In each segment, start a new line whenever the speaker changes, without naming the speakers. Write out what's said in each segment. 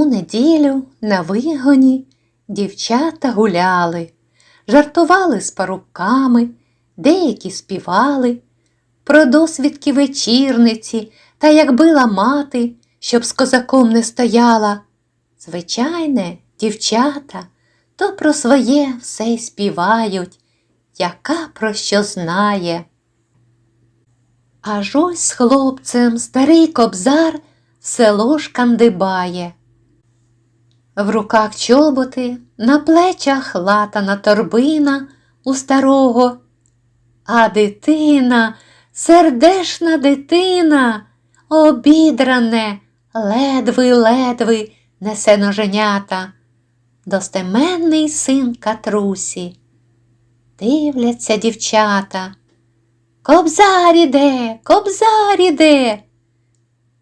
У неділю на вигоні дівчата гуляли, жартували з парубками, деякі співали про досвідки вечірниці та як била мати, щоб з козаком не стояла. Звичайне, дівчата то про своє все й співають, яка про що знає. Аж ось з хлопцем старий кобзар село шкандибає. В руках чоботи, на плечах латана торбина у старого, а дитина, сердешна дитина, обідране, ледви-ледви несе ноженята, достеменний син катрусі. Дивляться дівчата. Кобзар іде, кобзар іде.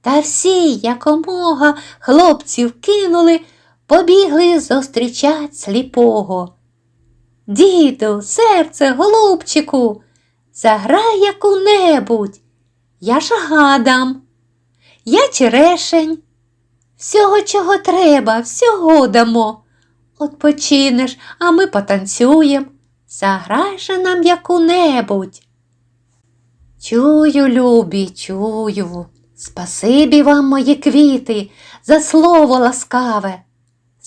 Та всі якомога хлопців кинули, побігли зустрічать сліпого. Діду, серце, голубчику, заграй яку-небудь. Я ж гадам, я черешень. Всього, чого треба, всього дамо. Odpoczynеш, а ми потанцюєм. Заграй же нам яку-небудь. Чую, любі, чую. Спасибі вам, мої квіти, за слово ласкаве.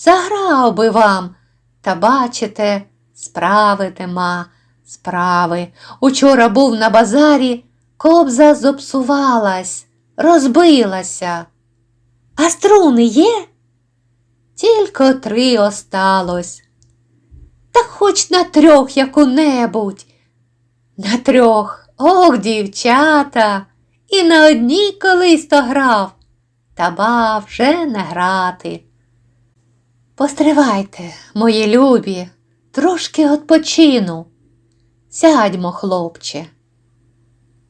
Заграв би вам, та бачите, справи тема, справи. Учора був на базарі, кобза зопсувалась, розбилася. А струни є? Тільки три осталось. Та хоч на трьох яку-небудь. На трьох. Ох, дівчата, і на одній колись то грав, та ба вже не грати. Постривайте, мої любі, трошки odpoчину. Сядьмо, хлопче.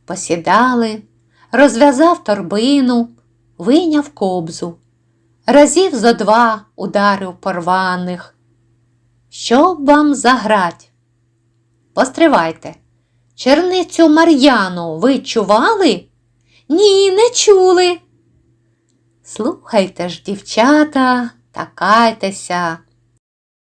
Посідали, розв'язав торбину, вийняв кобзу, разів зо два ударив порваних. Щоб вам заграть? Постривайте. Черницю Мар'яну ви чували? Ні, не чули. Слухайте ж, дівчата, та кайтеся.